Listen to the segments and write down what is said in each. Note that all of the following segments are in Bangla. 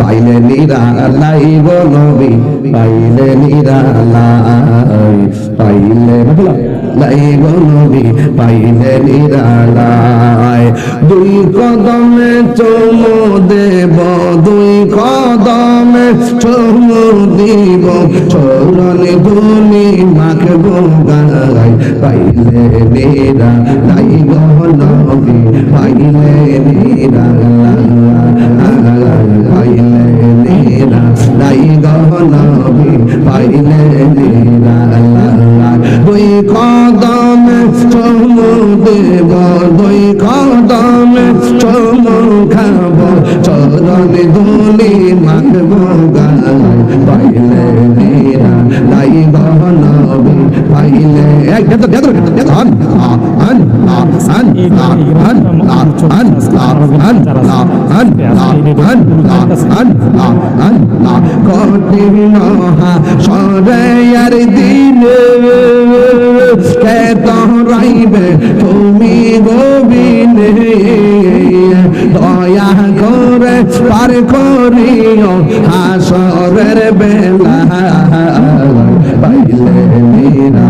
পাইলে নিরালাই নবী পাইলে নিরালাই, পাইলে লাই নবী পাইলে নিরালাই। দুই কদমে চুমু দেব, দুই কদমে চুমু দিব চরণ ধুলি মাখব গাই পাইলে নিরা লাই গো নবী পাইলে নিরা পাইলে নিরা লাই গো পাইলে নিরা দুই কদমে চুমু দেব দুই কদমে চুমু খাব চরণ ধুলি মাখব গাই পাইলে নিরা লাই গো পাইলে এক দেদ দেদ দেদ আন কঠিন সরয়ার দিনে কে তরাইবে তুমি গোবিনে দয়া করে পার করিও হাসরের বেলা পাইলে মেরা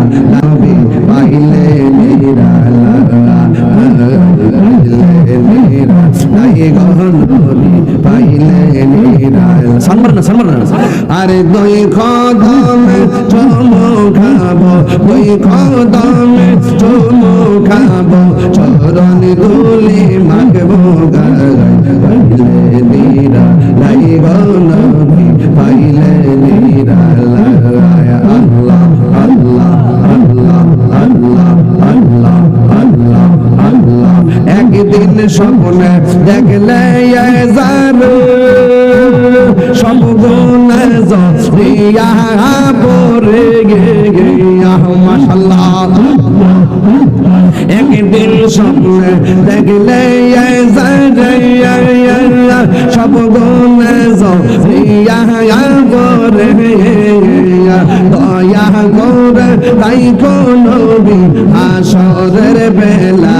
না সম্মান না আরে দুই কদমে চমু খাব দুই কদমে চমু খাব চরণ দুলি মাগবো গায় পাইলে মেরা নাই গহনবী পাইলে আল্লাহ আল্লাহ আল্লাহ আল্লাহ একদিন স্বপ্নে দেখলে যার সবগুণ জরিয়া পরে গিয়া মাশাল্লাহ একদিন স্বপ্নে দেখলে সব গুণ জরিয়া পরে দয়া করে তাই কোন আসরের বেলা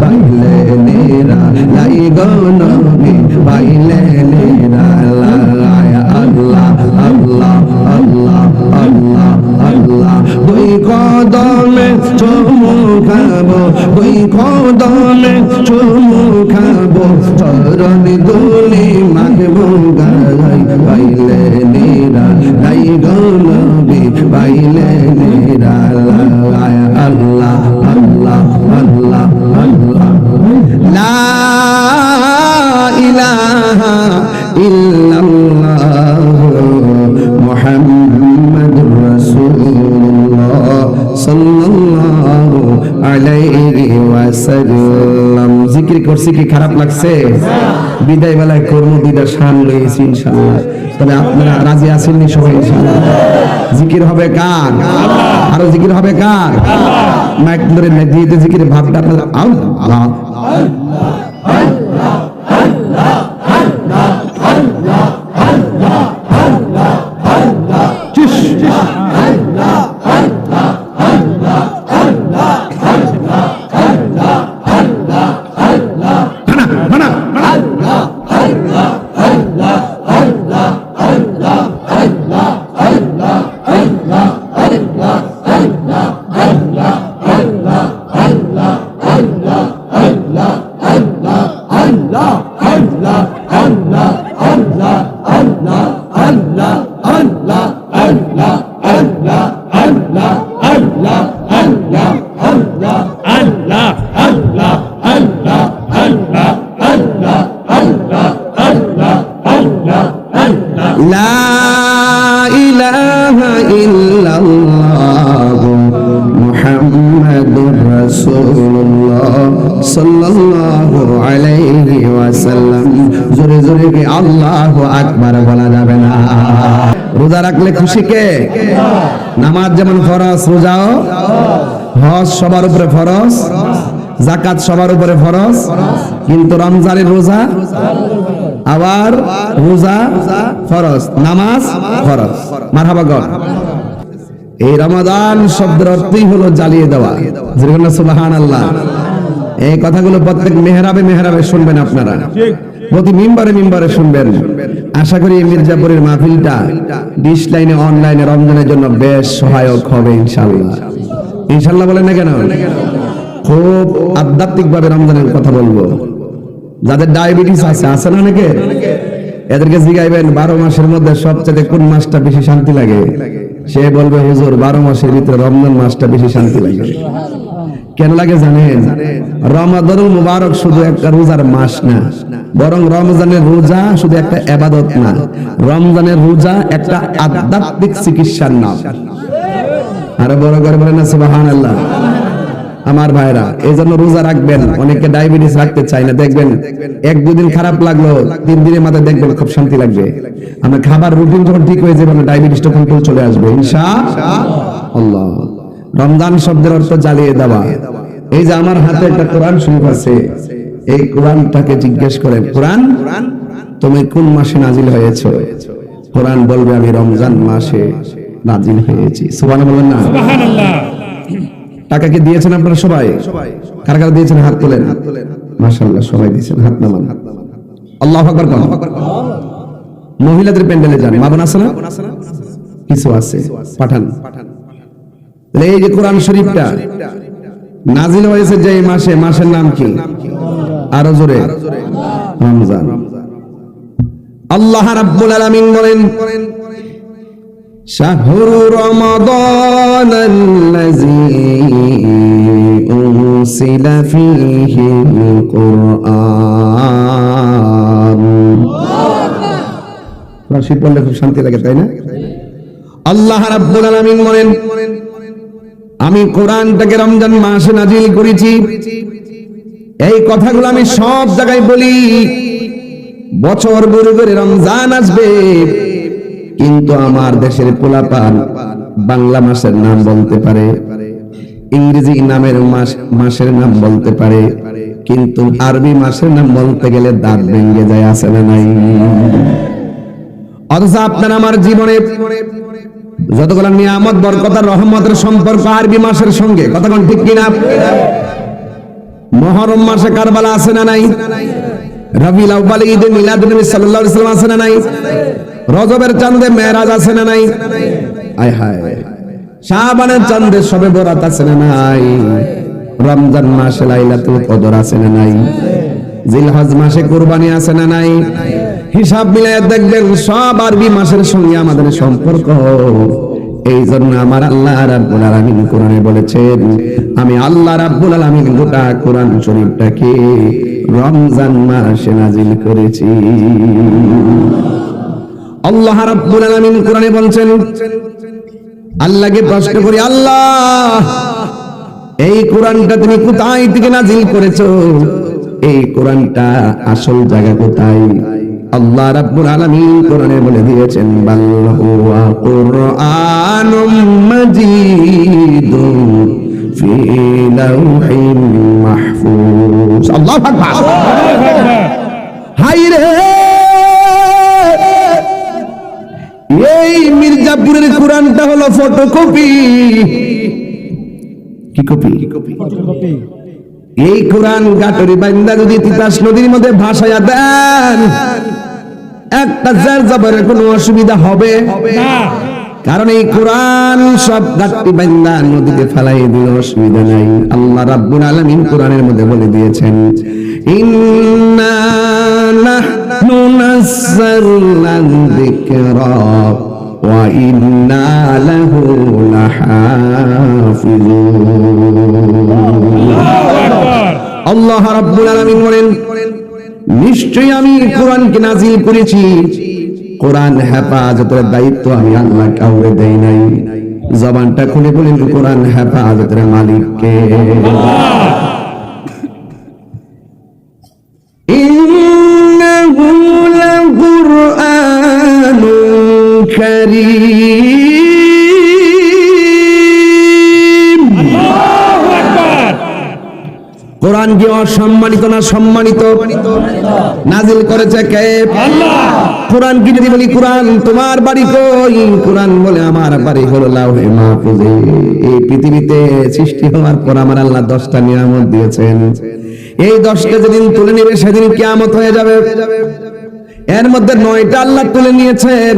পাইলে নেরা লাই গনবি পাইলে নেরা। আল্লাহ করছি কি খারাপ লাগছে? বিদায় বেলায় কর্ম দিদার সান লইছি ইনশাআল্লাহ। তবে আপনারা রাজি আছেন নি সবাই ইনশাআল্লাহ? জিকির হবে কার? আরও জিকির হবে কার? মাইক ধরে দিয়ে জিকির, ভাবটা আপনারা আল্লাহ লা আকবার বলা যাবে না। রোজা রাখলে খুশি কে? নামাজ যেমন ফরজ, রোজাও? হজ সবার উপরে ফরজ জাকাত সবার উপরে ফরজ, কিন্তু রমজানের রোজা? আবার রোজা ফরজ, নামাজ ফরজ। মারহাবা গড। এই রমাদান শব্দের অর্থই হলো জ্বালিয়ে দেওয়া। যেরকম সুবাহান আল্লাহ এই কথাগুলো প্রত্যেক মেহরাবে মেহরাবে শুনবেন আপনারা। প্রতি মিম্বারে মিম্বারে শুনবেন। আশা করি মির্জাপুরের মাহফিলটা ডিশ লাইনে অনলাইনে রমজানের জন্য বেশ সহায়ক হবে ইনশাল্লাহ ইনশাল্লাহ বলেন না কেন? খুব আধ্যাত্মিক ভাবে রমজানের কথা বলব। যাদের ডায়াবেটিস আছে আছে না অনেকে? এদেরকে জিগাইবেন, বারো মাসের মধ্যে সবচেয়ে কোন মাসটা বেশি শান্তি লাগে? সে বলবে, হুজুর, বারো মাসের ভিতরে রমজান মাসটা বেশি শান্তি লাগে। কেন লাগে জানেন? রমাদানুল মুবারক শুধু একটা রোজার মাস না। বরং রমজানের রোজা শুধু একটা এবাদত না রমজানের রোজা একটা আধ্যাত্মিক চিকিৎসার নাম। আরে বড় করে বলেন না সুবাহান আল্লাহ আমার ভাইরা এই জন্য রোজা রাখবেন অনেকে ডায়াবেটিস রাখতে চায় না দেখবেন এক দুদিন খারাপ লাগল তিন দিনের মাথায় দেখবেন খুব শান্তি লাগবে। আমরা খাবার রুটিন যখন ঠিক হয়ে যাবে ডায়াবেটিসটা কন্ট্রোল চলে আসবে ইনশা আল্লাহ রমজান শব্দের অর্থ জ্বালিয়ে দেওয়া। এই যে আমার হাতে একটা কোরআন শরীফ আছে এই কোরআনটাকে জিজ্ঞেস করেন কোরআন তুমি কোন মাসে নাজিল হয়েছে? কোরআন বলবে আমি রমজান মাসে নাজিল হয়েছি। সুবহান বলেন না? টাকা কি দিয়েছেন আপনারা সবাই? কার কার দিয়েছেন? হাত তোলেন। মাশাআল্লাহ সবাই দিয়েছেন। হাত নামান। আল্লাহু আকবার কোন। মহিলাদের প্যান্ডেলে যান। মা বোন আছে না? কিছু আছে। পাঠান। এই যে কোরআন শরীফটা নাজিল হয়েছে যে এই মাসে মাসের নাম কি আরো জোরে রমজান আল্লাহ রাব্বুল আলামিন বলেন شهر رمضان الذي أنزل فيه القرآن রশিদ বললে খুব শান্তি লাগে তাই না আল্লাহ রাব্বুল আলামিন বলেন আমি কোরআনটাকে রমজান মাসে নাজিল করেছি। এই কথাগুলো আমি সব জায়গায় বলি। বছর ঘুরে ঘুরে রমজান আসবে। কিন্তু আমার দেশের পোলাপান বাংলা মাসের নাম বলতে পারে, ইংরেজি নামের মাস, মাসের নাম বলতে পারে, কিন্তু আরবি মাসের নাম বলতে গেলে দাঁত ভেঙে যায়, আছে না নাই? অথচ আপনার আমার জীবনে যতগুলো নিয়ামত বরকতার রহমতের সম্পর্ক আরবি মাসের সঙ্গে কোন ঠিক কিনা? মহরম মাসে কারবালা আছে না নাই? রবিউল আউয়াল, ঈদে মিলাদুন নবী সাল্লাল্লাহু আলাইহি আছে না নাই? রজবের চাঁদে মেরাজ আছে না নাই? আয় হায়। শাবানের চাঁদে সবে বরাত আছে না নাই? রমজান মাসে লাইলাতুল কদর আছে না নাই? জিলহজ মাসে কুরবানি আছে না নাই? হিসাব মিলিয়ে দেখবেন সব আরবি মাসের সঙ্গে আমাদের সম্পর্ক। এই জন্য আমার আল্লাহ রাব্বুল আলামিন কোরআনে বলেছেন, আমি আল্লাহ রাব্বুল আলামিন গোটা কোরআন শরীফটাকে রমজান মাসে নাজিল করেছি। আল্লাহ রাব্বুল আলামিন কোরআনে বলছেন, আল্লাহকে প্রশ্ন করি, আল্লাহ, এই কোরআনটা তুমি কোথায় থেকে নাজিল করেছ? এই কোরআনটা আসল জায়গা কোথায়? আল্লাহ রাব্বুল আলামিন কোরআনে বলে দিয়েছেন, বাল হুয়া কুরআনুম মাজিদুন ফি লাউহিন মাহফুজ। আল্লাহু আকবার। হাই রে! এই মির্জাপুরের কোরআনটা হলো ফটোকপি। কি কপি? এই কোরআন গাটরি বান্দা যদি তিতাস নদীর মধ্যে ভাসায়া দেন একটা জার যাবারের কোনো অসুবিধা হবে? কারণ এই কোরআন সব গাট্টি বান্দা নদীতে ফেলাই দিলে অসুবিধা নাই। আল্লাহ রাব্বুল আলামিন কোরআনের মধ্যে বলে দিয়েছেন ইন্না নাহনু নাযালনা যিকরা ওয়া ইন্না লাহু আল্লাহ রাব্বুল আলামিন বলেন নিশ্চয়ই আমি কোরআনকে নাজিল করেছি। কোরআন হেফাজতের দায়িত্ব আমি আল্লাহ কাউকে দেই নাই। জবানটা খুলে বলেন কোরআন হেফাজতের মালিককে। কারীম। কোরআন কি অসম্মানিত না সম্মানিত? নাজিল করেছে কে? কোরআন কি যদি বলি কোরআন তোমার বাড়ি কই? কোরআন বলে আমার বাড়ি হলো লাউহে মাহফুজে। এই পৃথিবীতে সৃষ্টি হওয়ার পর আমার আল্লাহ দশটা নিয়ামত দিয়েছেন। এই দশটা যেদিন তুলে নেবে সেদিন কিয়ামত হয়ে যাবে। এর মধ্যে নয়টা আল্লাহ তুলে নিয়েছেন।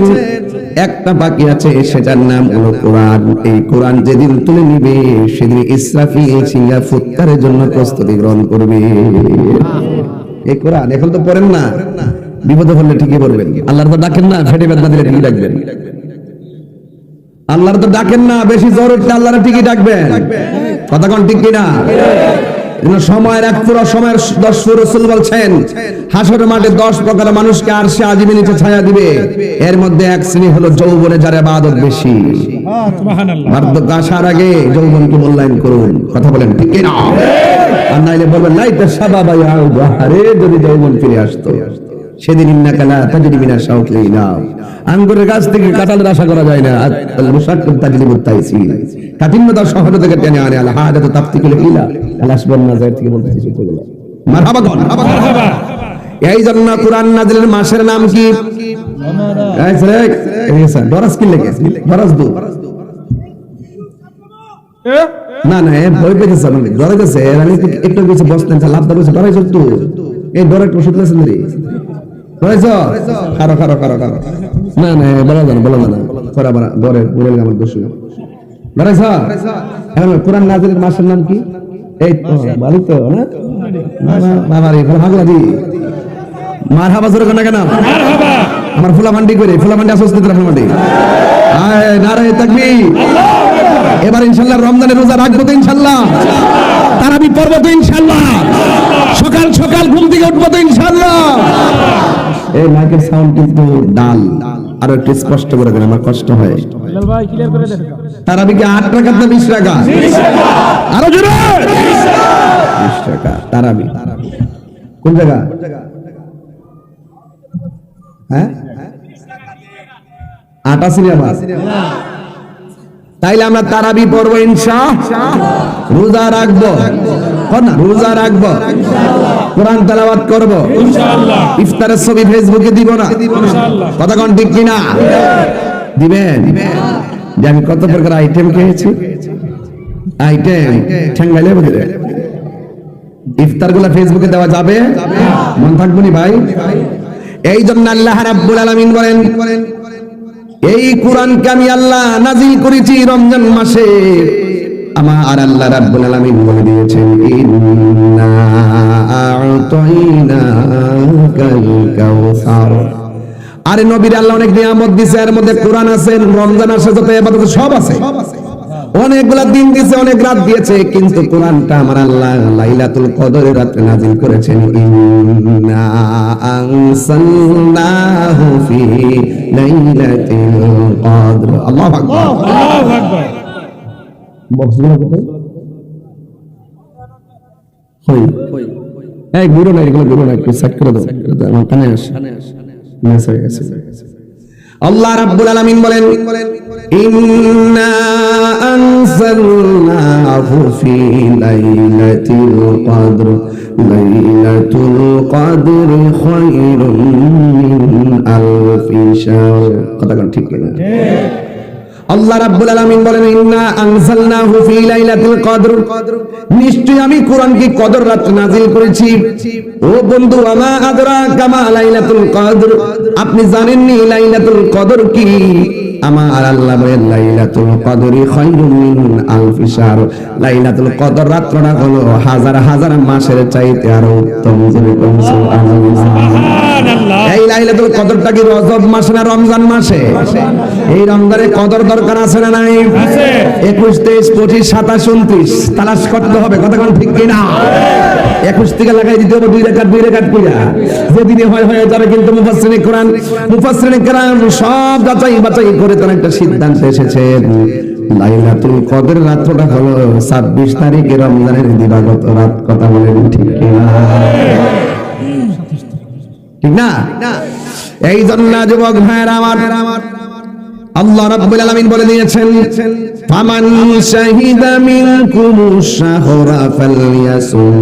একটা বাকি আছে সেটার নাম হলো কোরআন। এই কোরআন যেদিন তুলে নিবে, সেদিন ইসরাফিল সিঙ্গা ফুৎকারের জন্য প্রস্তুতি গ্রহণ করবে। এই কোরআন, এখন তো পড়েন না? বিপদে পড়লে ঠিকই বলবেন। আল্লাহর তো ডাকেন না, ফেটে বেদনা দিলে ঠিকই ডাকবেন। আল্লাহর তো ডাকেন না, বেশি জ্বর উঠলে আল্লাহর ঠিকই ডাকবেন। কথা কোন ঠিক কিনা? সময়ের এক পুরো সময়ের দশ রসুল বলছেন হাসর মাঠে দশ প্রকার মানুষকে আর সে আজীবী নিচে ছায়া দিবে। এর মধ্যে এক শ্রেণি হলো যৌবনে যারা বাদত বেশি। বার্ধক্য আসার আগে যৌবনকে মূল্যায়ন করুন। কথা বলেন ঠিক কিনা? আর নাইলে বলবেন লাইতে সাবা ভাই আরে যদি যৌবন ফিরে আসতো। সেদিন তাজরি শাউকি না আঙ্গুরের গাছ থেকে কাঁঠালের আশা করা যায় না। আল তাইসির কাঠিন্যতা শহর থেকে টেনে আনে আল হাজাত তাফতিকুল হিলা আল আসবান নাজার থেকে বলতে কিছু করে মারহাবা কোন এই জন্য কোরআন নাজিলের মাসের নাম কি? এই স্যার, কি লেগে বরাস দু না না ভয় পেয়েছে আমি ডরে গেছে এর একটু- কিছু বসতেন লাভ দাঁড়িয়েছে ডরাইছ তো এই ডরে একটু ওষুধ লেছেন রে ডরাইছ কারও কারও কারও কারও না না বলা জানা বলা জানা করা বলা ডরে বলে আমার দোষ ডরাইছ কোরআন নাজিলের মাসের নাম কি? এই তো ভালো তো না? বাবা বাবা রে ভাগলা দি। মার হাবা জোরে কেন? কেন আমার ফুলা মান্ডি করে ফুলা মান্ডি আসতে ফুলা মান্ডি আয় নারায় তাকবীর। এবার ইনশাল্লাহ রমজানের রোজা রাখব তো ইনশাল্লাহ। তারাবি পর্ব তো ইনশাল্লাহ। সকাল সকাল ঘুম থেকে উঠবো তো ইনশাল্লাহ। এই মাইকের সাউন্ড কিন্তু ডাল। আরও একটু স্পষ্ট করে দেন আমার কষ্ট হয়। তারাবি কি না আরও জোরে! তারাবি। কোন জায়গা? হ্যাঁ? আটা তাইলে আমরা তারাবি পড়ব ইনশা। রোজা রাখব। না, রোজা রাখব। কোরআন তেলাওয়াত করব। ইফতারের ছবি ফেসবুকে দিব না। কথা কোন ঠিক কিনা? দিবেন? যে আমি কত প্রকার আইটেম খেয়েছি? আইটেম ঠেঙ্গাইলে বুঝলে ইফতারগুলা ফেসবুকে দেওয়া যাবে? মন থাকব ভাই? এই জন্য আল্লাহ রাব্বুল আলামিন বলেন, এই কোরআনকে আমি আল্লাহ নাজিল করেছি রমজান মাসে। আমার আল্লাহ রাব্বুল আলামিন বলে দিয়েছেন, ইন্না আ'তাইনাকাল কাউসার আরে নবীর আল্লাহ অনেক নিয়ামত দিছে এর মধ্যে কোরআন আছে রমজান আসে যত ইবাদত সব আছে। অনেকগুলা দিন দিয়েছে অনেক রাত দিয়েছে কিন্তু কোরআনটা আমার আল্লাহ লাইলাতুল কদরের রাতে নাজিল করেছেন ইন্না আনসালনাহু ফি লাইলাতিল কদর। আল্লাহু আকবার। আল্লাহু আকবার। বক্সগুলো কোথায় হই। এই ঘুরো না এগুলো ঘুরো না একটু সেট করে দাও আমার কানে আসে। মিস হয়ে গেছে। আল্লাহ রাব্বুল আলামিন বলেন ইন্না আনজালনাহু ফি লাইলাতিল কদর। লাইলাতুল কদর খায়রুম মিন আলফি শাহর। কথা কোন ঠিক না আল্লাহ রাব্বুল আলামিন বলেন ইন্না আনজালনাহু ফি লাইলাতুল কদর। নিশ্চয়ই আমি কোরআনকে কদর রাত নাজিল করেছি। ও বন্ধু আমা আদরা কামা লাইলাতুল কদর? আপনি জানেননি লাইলাতুল কদর কি? আমার আল্লাহ বলেন লাইলাতুল কদরি খায়রুম মিন আলফি শাহর। লাইলাতুল কদর রাতটা হলো হাজার হাজার মাসের চাইতে আরও উত্তম জোরে কোন সুবহানাল্লাহ। এই লাইলাতুল কদরটা কি রজব মাসে না রমজান মাসে? এই রমজানে কদর দরকার আছে না নাই? একুশ তেইশ পঁচিশ সাতাশ উনত্রিশ। তালাশ করতে হবে কতক্ষণ ঠিক কিনা? একুশ থেকে লাগাই দিতে হবে দুই রেখাত দুই রেখাত পূজা। যেদিনে হয় হয়ে যাবে কিন্তু মুফাসসিরিনে কোরআন। মুফাসসিরিনে কোরআন সব যাচাই বাছাই করে তারা একটা সিদ্ধান্ত এসেছে। লাইলাতুল কদর রাতটা হলো ছাব্বিশ তারিখে রমজানের দিবাগত রাত কথা বলেন ঠিক কিনা? ঠিক না। এই জন্য যুবক ভাইয়ের আমার আল্লাহ রাব্বুল আলামিন বলে দিয়েছেন, ফামান শাহিদা মিনকুম শাহরা ফালইয়াসুম।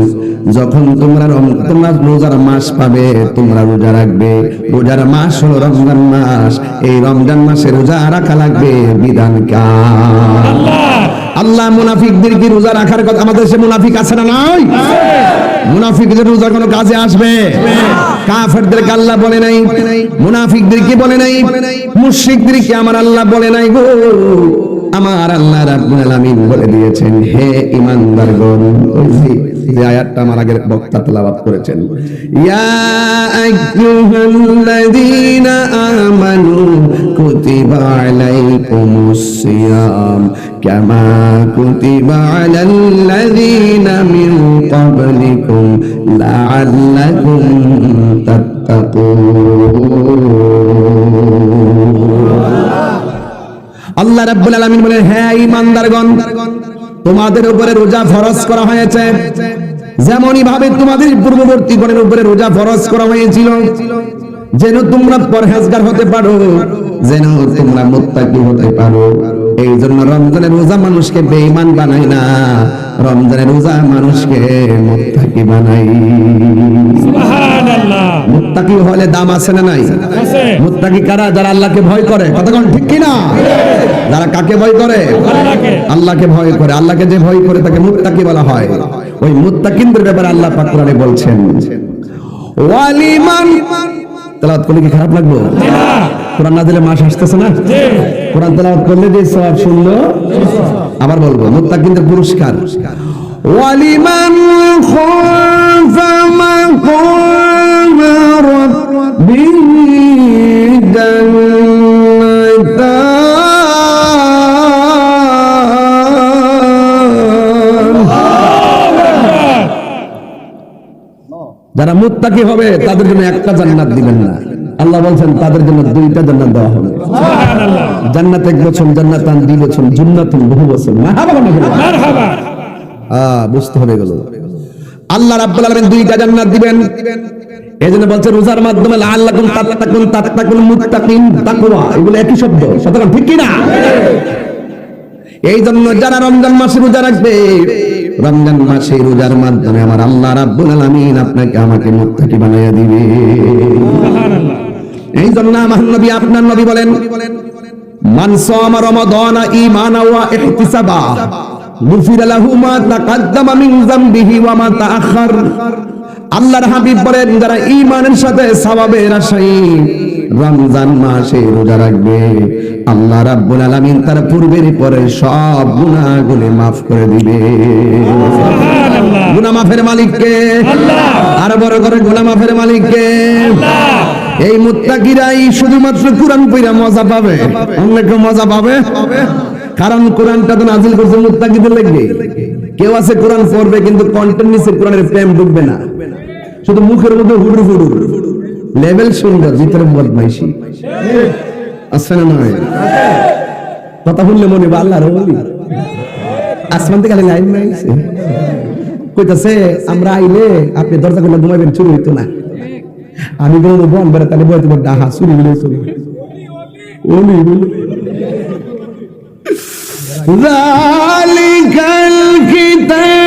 যখন তোমরা তোমরা রোজার মাস পাবে, তোমরা রোজা রাখবে। রোজার মাস হলো রমজান মাস। এই রমজান মাসে রোজা রাখা লাগবে, বিধান কার? আল্লাহ মুনাফিকদের কি রোজা রাখার কথা? আমাদের সে মুনাফিক আছে না নাই? মুনাফিকদের রোজা কোনো কাজে আসবে? কাফেরদেরকে আল্লাহ বলে নাই? মুনাফিকদের কি বলে নাই? মুশরিকদের কি আমার আল্লাহ বলে নাই গো? আমার আল্লাহ রাব্বুল আলামিন বলে দিয়েছেন, হে ইমানদারগণ যে- আয়াতটা আমার আগের বক্তা তেলাওয়াত করেছেন। ইয়া আইয়ুহাল্লাযীনা আমানু কুতিবা আল্লাহ রাব্বুল আলামিন বলেন হ্যাঁ তোমাদের উপরে রোজা ফরজ করা হয়েছে। যেমনই ভাবে তোমাদের পূর্ববর্তী গণের উপরে রোজা ফরজ করা হয়েছিল। যেন তোমরা পরহেজগার হতে পারো, যেন তোমরা মোত্তাকি হতে পারো। এই জন্য রমজানের রোজা মানুষকে বেঈমান বানায় না। রমজানের রোজা মানুষকে মুত্তাকি বানাই সুবহানাল্লাহ। মুত্তাকি হলে দাম আছে না নাই? আছে। মুত্তাকি কারা? যারা আল্লাহকে ভয় করে। কতক্ষণ ঠিক কি না যারা কাকে ভয় করে? আল্লাহকে। আল্লাহকে ভয় করে। আল্লাহকে যে ভয় করে তাকে মুত্তাকি বলা হয়। ওই মুত্তাকিনদের ব্যাপারে আল্লাহ পাক কোরআনে বলছেন ওয়ালিমান তেলাওয়াত করলে কি খারাপ লাগল? কোরআন না দিলে মাস আসতেছে না? কোরআন তেলাওয়াত করলে যে সব শুনলো আবার বলব মুত্তাকিনদের পুরস্কার। ওয়ালিমান খাফা মাকাম রাব্বিহি যারা মুত্তাকি হবে তাদের জন্য একটা জান্নাত দিবেন না। আল্লাহ বলছেন তাদের জন্য দুইটা জান্নাত দেওয়া হবে। জান্নাত এক বছর জান্নাতান দুই বছর জান্নাতুন বহু বছর। মারহাবা আহ, বুঝতে হবে গেল আল্লাহ রাব্বুল আলামিন দুইটা জান্নাত দিবেন। এজন্য বলছে রোজার মাধ্যমে লাআল্লাকুম তাত্তাকুন তাত্তাকুন মুত্তাকিন তাকওয়া। এগুলো একই শব্দ। সুতরাং ঠিক কি না এই জন্য যারা রমজান মাসে রোজা রাখবে রমজান মাসে রোজার মাধ্যমে আমার আল্লাহ রাব্বুল আলামিন আপনাকে আমাকে মুত্তাকি বানাইয়া দিবে। এই জন্য আমার নবী আপনার নবী বলেন মান সামা রমাদানা ঈমানা ওয়া ইহতিসাবা গুফির লাহু মা তাকাদ্দামা মিন যামবিহি ওয়া মা তাআখার আল্লাহর হাবিব বলেন যারা ঈমানের সাথে সওয়াবের আশায় রমজান মাসে রোজা রাখবে। আল্লাহ রাব্বুল আলামিন তার পূর্বের পরে সব গুনাহগুলি maaf করে দিবে। সুবহানাল্লাহ। গুনাহ মাফের মালিককে আর বড় করে গুনাহ মাফের মালিককে এই মুত্তাকিরাই শুধুমাত্র কোরআন পড়া মজা পাবে। অন্য কেউ মজা পাবে? কারণ কোরআনটা তো নাজিল করছে মুত্তাকিদের লাগবে কেউ আছে কোরআন পড়বে কিন্তু কন্টেন্ট নিচে কোরআনের প্রেম ঢুকবে না। শুধু মুখের মধ্যে হুডুর ফুডুর। লেভেল সুন্দর ভিতরে বদমাইশি আছে না নয় কথা বললে মনে বা আল্লাহর বলি আসমান থেকে খালি লাইন মাইছে কইতাছে আমরা আইলে আপনি দরজা খুলে ঘুমাইবেন চুরি হইতো না আমি বলবো বন বেড়ে তাহলে বইতে বলতে আহা চুরি বলে চুরি ওলি বলে ذلك الكتاب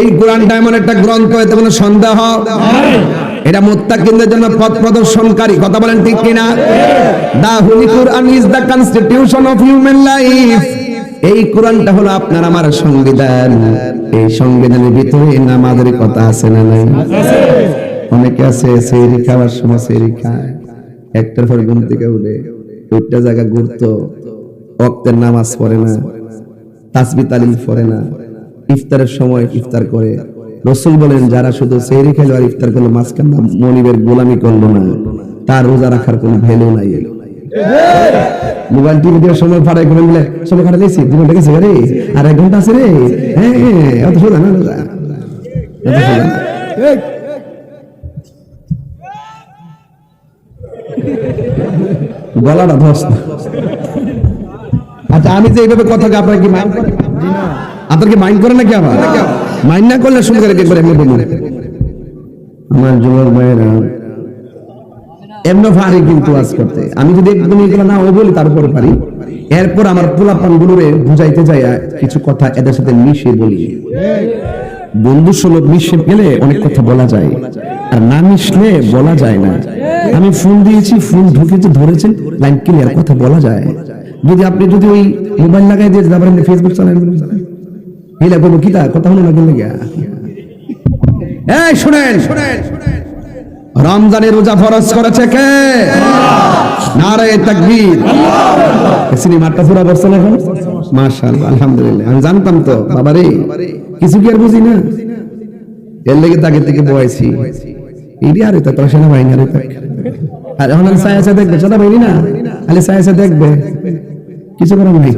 এই কোরআনটা এমন একটা গ্রন্থ, এতে কোনো সন্দেহ? এটা মুত্তাকিনদের জন্য পথ প্রদর্শনকারী। কথা বলেন ঠিক কিনা? The holy Quran is the constitution of human life. এই কোরআনটা হলো আপনার, আমার সংবিধান। এই সংবিধানের ভিতরে নামাজের কথা আছে না নাই? অনেকে আছে সেরি খাওয়ার সময় সেরি খায়। একটার পর ঘুম থেকে উঠে ওইটা জায়গা ঘুরতো অক্তের নামাজ পড়ে না তাসবি তালিল পড়ে না। ইফতারের সময় ইফতার করে। রসুল বলেন, যারা শুধু সেহরি খেলো আর ইফতার করল, মাঝখান মনিবের গোলামি করল না। তার রোজা রাখার কোনো ভ্যালু নাই। মোবাইল টিভি দেওয়ার সময় করে সময় দু ঘণ্টা গেছে? রে? আর এক ঘণ্টা আছে রে? হ্যাঁ হ্যাঁ সোজা না রোজা। গলাটা ধস আচ্ছা আমি যে এইভাবে কথা আপনার কি মান আপনাকে মাইন্ড করে নাকি আবার? মাইন্ড না করলে শুরু করে এমনি বলুন। আমার যুবক ভাইয়েরা, এমন পারি কিন্তু আজ করতে। আমি যদি একদম এগুলো না ও বলি, তারপরে পারি। এরপর আমার পোলাপান গুলোরে বুঝাইতে যাই কিছু কথা এদের সাথে মিশিয়ে বলি। বন্ধু সুলভ মিশে গেলে অনেক কথা বলা যায়, আর না মিশলে বলা যায় না। আমি ফোন দিয়েছি ফোন ঢুকেছে ধরেছেন লাইন ক্লিয়ার কথা বলা যায়। যদি আপনি যদি ওই মোবাইল লাগাই দিয়ে তারপরে ফেসবুক চালান হিলা বলব, কি কথা হলো না কিন্তু এই, শুনেন। শুনেন রমজানের রোজা ফরজ করেছে কে? তাকবীর। সিনেমাটা এখন? মাশাআল্লাহ, আলহামদুলিল্লাহ। আমি জানতাম তো কিছু কি আর বুঝি না? এর লেগে তাকে থেকে বয়াইছি। আর এটা তোর আর এখন দেখবে না? খালি সায়া সায়া দেখবে। কিছু করার নাই।